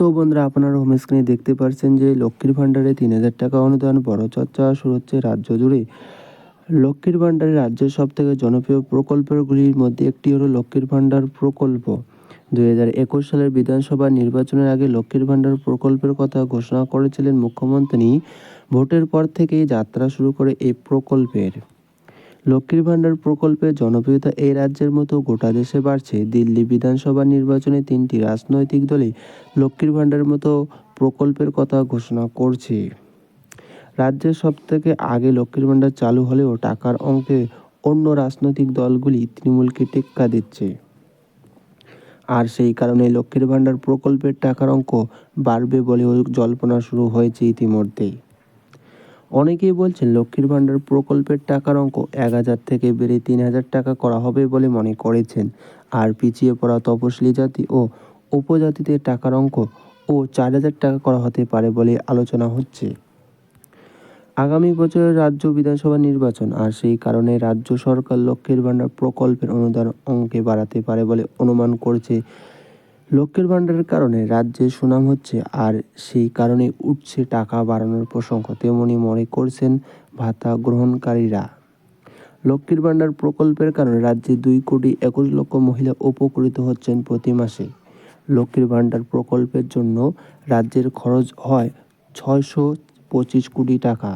তো বন্ধুরা, আপনারা হোম স্ক্রিনে দেখতে পাচ্ছেন যে লক্ষ্মীর ভাণ্ডারে তিন হাজার টাকা অনুদান, বড় চর্চা, শুরু হচ্ছে রাজ্য জুড়ে। লক্ষ্মীর ভাণ্ডারে রাজ্যের সব থেকে জনপ্রিয় প্রকল্পগুলির মধ্যে একটি হলো লক্ষ্মীর ভাণ্ডার প্রকল্প। দুই হাজার একুশ সালের বিধানসভা নির্বাচনের আগে লক্ষ্মীর ভাণ্ডার প্রকল্পের কথা ঘোষণা করেছিলেন মুখ্যমন্ত্রী। ভোটের পর থেকেই যাত্রা শুরু করে এই প্রকল্পের। লক্ষ্মীর ভাণ্ডার প্রকল্পের জনপ্রিয়তা এই রাজ্যের মতো গোটা দেশে বাড়ছে। দিল্লি বিধানসভা নির্বাচনে তিনটি রাজনৈতিক দলই লক্ষ্মীর ভাণ্ডারের মতো প্রকল্পের কথা ঘোষণা করছে। রাজ্যের সব থেকে আগে লক্ষ্মীর ভাণ্ডার চালু হলেও টাকার অঙ্কে অন্য রাজনৈতিক দলগুলি তৃণমূলকে টেক্কা দিচ্ছে। আর সেই কারণে লক্ষ্মীর ভাণ্ডার প্রকল্পের টাকার অঙ্ক বাড়বে বলেও জল্পনা শুরু হয়েছে ইতিমধ্যেই। অনেকেই বলছেন লক্ষ্মীর ভাণ্ডার প্রকল্পের টাকার অঙ্ক এক হাজার থেকে বেড়ে তিন হাজার টাকা করা হবে বলে মনে করেছেন। আর পিছিয়ে পড়া তপশিলি জাতি ও উপজাতিদের টাকার অঙ্ক ও চার হাজার টাকা করা হতে পারে বলে আলোচনা হচ্ছে। আগামী বছরের রাজ্য বিধানসভা নির্বাচন আর সেই কারণে রাজ্য সরকার লক্ষ্মীর ভাণ্ডার প্রকল্পের অনুদান অঙ্কে বাড়াতে পারে বলে অনুমান করছে লক্ষ্মীর ভাণ্ডারের কারণে রাজ্যের সুনাম হচ্ছে আর সেই কারণে উঠছে টাকা বাড়ানোর প্রসঙ্গ তেমনি মনে করছেন ভাতা গ্রহণকারীরা। লক্ষ্মীর ভাণ্ডার প্রকল্পের কারণে রাজ্যে দুই কোটি একুশ লক্ষ মহিলা উপকৃত হচ্ছেন প্রতি মাসে। লক্ষ্মীর ভাণ্ডার প্রকল্পের জন্য রাজ্যের খরচ হয় ছয়শো পঁচিশ কোটি টাকা।